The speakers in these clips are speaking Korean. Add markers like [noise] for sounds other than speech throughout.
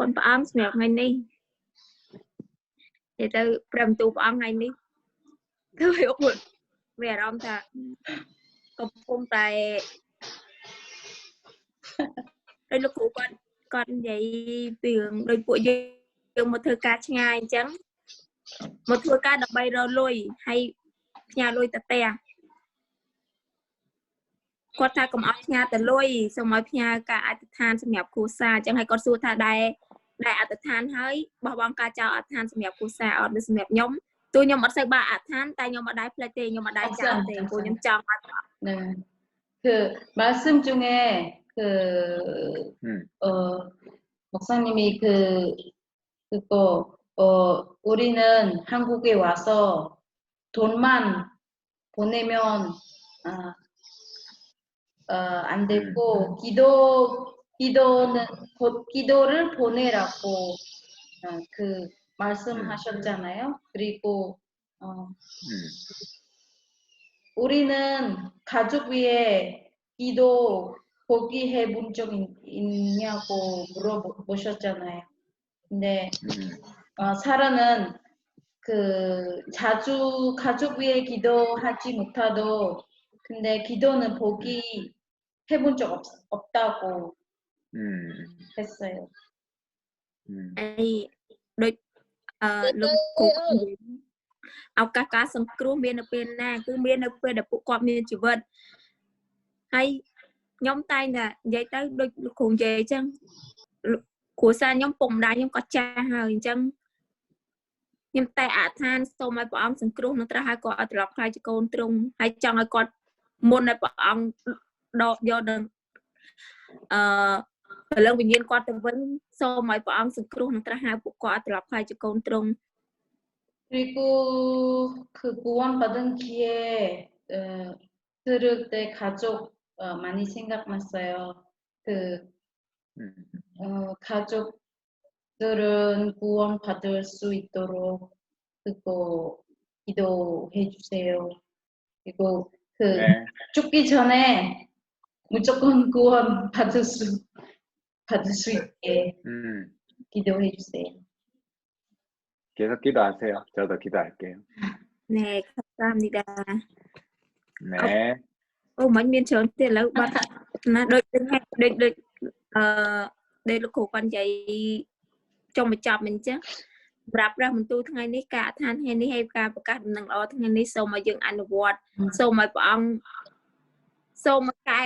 កូនព្រះអង្គសម្រាប់ថ្ងៃនេះនិយាយទៅព្រះបន្ទូលព្រះអង្គថ្ងៃនេះធ្វើឲ្យអុកមានអារម្មណ៍ថាកំពុងតែដោយលោកគ្រូគាត់គាត់និយាយពីរឿងដោយពួកយើងមកធ្វើការឆ្ងាយអញ្ចឹងមកធ្វើការដើម្បីរកលុយហើយផ្ញើលុយទៅផ្ទះគាត់ថាកុំអស់ផ្ញើទៅលុយសូមឲ្យផ្ញើការអធិដ្ឋានសម្រាប់គ្រួសារអញ្ចឹងហើយគាត់សួរថាដែរ ដែរអធិដ្ឋានហើយបោះបង់ការចោលអធិដ្ឋានសម្រាប់គ្រួសារអត់ដូចសម្រាប់ខ្ញុំទោះខ្ញុំអត់សូវបាក់អធិដ្ឋានតែខ្ញុំអត់ដែរផ្លេចទេខ្ញុំអត់ដែរចោលទេព្រោះខ្ញុំចង់ឲ្យ 네. 그 말씀 중에 그 음. 어, 목사님이 그 그거 어, 우리는 한국에 와서 돈만 보내면 아, 어, 안 되고 기도 기도는 보- 기도를 보내라고 어, 그 말씀하셨잖아요. 그리고 어, 음. 우리는 가족 위에 기도 보기 해 본 적 있- 있냐고 물어보셨잖아요. 근데 음. 어, 사라는 그 자주 가족 위에 기도하지 못하도 근데 기도는 보기 해본 적 없, 없다고 음. 했어요. 음. ហើយដូចអឺលោកគ្រូគាត់និយាយឱកាសការសង្គ្រោះមាននៅពេលណាគឺមាននៅពេលដែលពួកគាត់មានជីវិតហើយខ្ញុំតែងតែនិយាយទៅដូចលោកគ្រូនិយាយអញ្ចឹងលោកគ្រួសារខ្ញុំពុកម្ដាយខ្ញុំក៏ចាស់ហើយអញ្ចឹងខ្ញុំតែអធិដ្ឋានសូមឲ្យព្រះអង្គសង្គ្រោះនឹងត្រាស់ឲ្យគាត់ឲ្យត្រឡប់ខ្លាយជាកូនទ្រង់ហើយចង់ឲ្យគាត់មុនឲ្យព្រះអង្គដកយកនឹងអឺ ព្រលឹងវិញ្ញាណគាត់ទៅវិញសូមឲ្យព្រះអង្គសង្គ្រោះនឹងត្រាស់ហៅពួកគាត់ឲ្យត្រឡប់ខ្លាយជាកូនទ្រង់ 그리고 그 구원받은 기회에 어, 들을 때 가족 어, 많이 생각났어요. 그 음. 어, 가족들은 구원받을 수 있도록 그거 기도해 주세요. 그리고 그 네. 죽기 전에 무조건 구원 받을 수 받을 수 있게 음. 기도해 주세요. 계속 기도하세요. 저도 기도할게요. ណែខតាមនេះដែរ 네. អូមិនមានច្រើនទេឥឡូវបាត់ណាដូចដូចហេតុដូចដូចអឺដូចលោកគ្រូគាត់និយាយចុងបញ្ចប់មិនអញ្ចឹងសម្រាប់ព្រះបន្ទូលថ្ងៃនេះការអធិដ្ឋានថ្ងៃនេះហើយការប្រកាសដំណឹងល្អថ្ងៃនេះសូមឲ្យយើងអនុវត្ត อืม សូមឲ្យព្រះអង្គសូមឲ្យ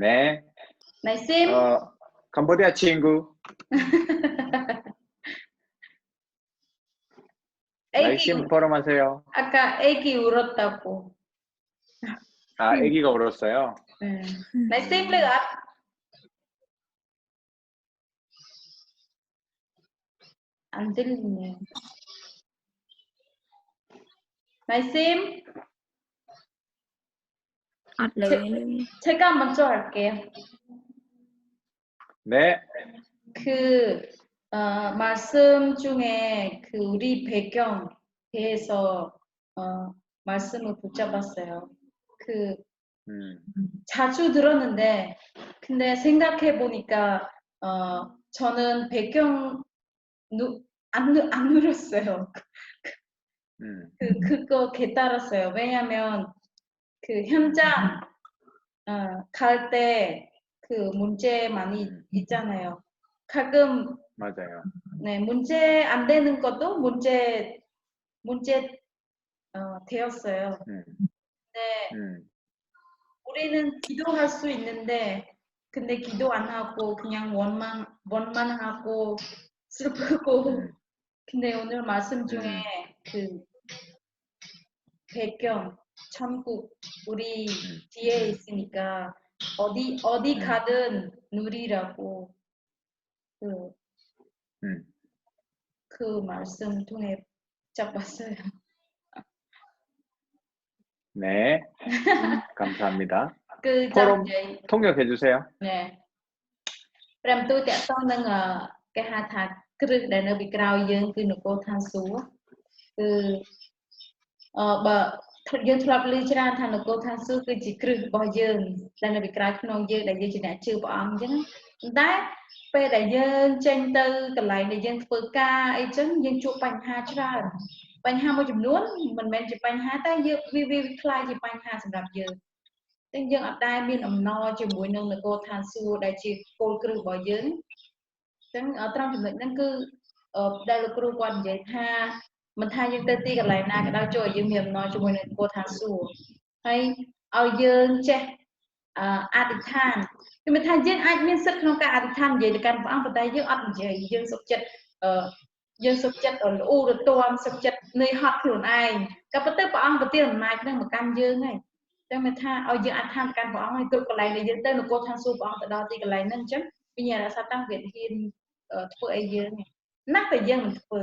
네. 나이쌤 어, 캄보디아 친구. [laughs] 날씬 포럼하세요. 아까 애기 울었다고. 아, 아기가 울었어요. 네. 나이쌤 레가 안 들리네요. 나 아, 네. 제, 가 먼저 할게요. 네. 그 어, 말씀 중에 그 우리 배경 대해서 어, 말씀을 붙잡았어요. 그 음. 자주 들었는데 근데 생각해 보니까 어, 저는 배경 누, 안, 누, 안 누렸어요. 그, [laughs] 음. 그, 그거 깨달았어요. 왜냐면 그 현장 어, 갈 때 그 문제 많이 음. 있잖아요. 가끔 맞아요. 네, 문제 안 되는 것도 문제 문제 어, 되었어요. 음. 네, 음. 우리는 기도할 수 있는데 근데 기도 안 하고 그냥 원만 원만 하고 슬프고 음. 근데 오늘 말씀 중에 그 배경 천국 우리 뒤에 있으니까 어디 어디 가든 누리라고 그, 그 말씀 통해 잡았어요. 네, 감사합니다. 그 포럼 통역해 주세요. 네. Ram tôi tẹo tông nâng ở cái hà thạc cứ để nó bị cao dương cứ nó cô than xuống cứ ờ bờ យើងគឺនគរឋានសួគ៌គឺអឺបើយើងធ្លាប់ឮច្រើនថានគរឋានសួគ៌គឺជាគ្រឹះរបស់យើងដែលនៅពីក្រោយខ្នងយើងដែលយើងជាអ្នកជឿព្រះអង្គអញ្ចឹងប៉ុន្តែពេលដែលយើងចេញទៅកន្លែងដែលយើងធ្វើការអីចឹងយើងជួបបញ្ហាច្រើនបញ្ហាមួយចំនួនមិនមែនជាបញ្ហាតែយើងវាវាវាខ្លាយជាបញ្ហាសម្រាប់យើងតែយើងអត់ដែលមានអំណរជាមួយនឹងនគរឋានសួគ៌ដែលជាគោលគ្រឹះរបស់យើងអញ្ចឹងអឺត្រង់ចំណុចហ្នឹងគឺអឺដែលលោកគ្រូគាត់និយាយថា មិនថាយើងទៅទីកន្លែងណាក៏ដោយចូលឲ្យយើងមានអំណរជាមួយនឹងនគរឋានសួគ៌ហើយឲ្យយើងចេះអឺអធិដ្ឋានគឺមានថាយើងអាចមានសិទ្ធិក្នុងការអធិដ្ឋាននិយាយទៅកាន់ព្រះអង្គប៉ុន្តែយើងអត់និយាយយើងសុខចិត្តអឺយើងសុខចិត្តល្អូរទាំសុខចិត្តនឿយហត់ខ្លួនឯងក៏ប៉ុន្តែព្រះអង្គប្រទានអំណាចនឹងមកកាន់យើងហើយតែមានថាឲ្យយើងអធិដ្ឋានកាន់ព្រះអង្គឲ្យគ្រប់កន្លែងដែលយើងទៅនគរឋានសួគ៌ព្រះអង្គទៅដល់ទីកន្លែងហ្នឹងអញ្ចឹងវិញ្ញាណរសាតាំងវាហ៊ានអឺធ្វើអីយើងណាស់តែយើងមិនធ្វើ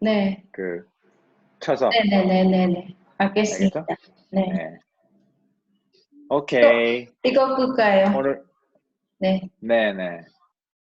네. 그 쳐서. 네네네네네. 알겠습니다. 알겠죠? 네. 네. 오케이. 이거 끌까요? 오늘 네. 네네.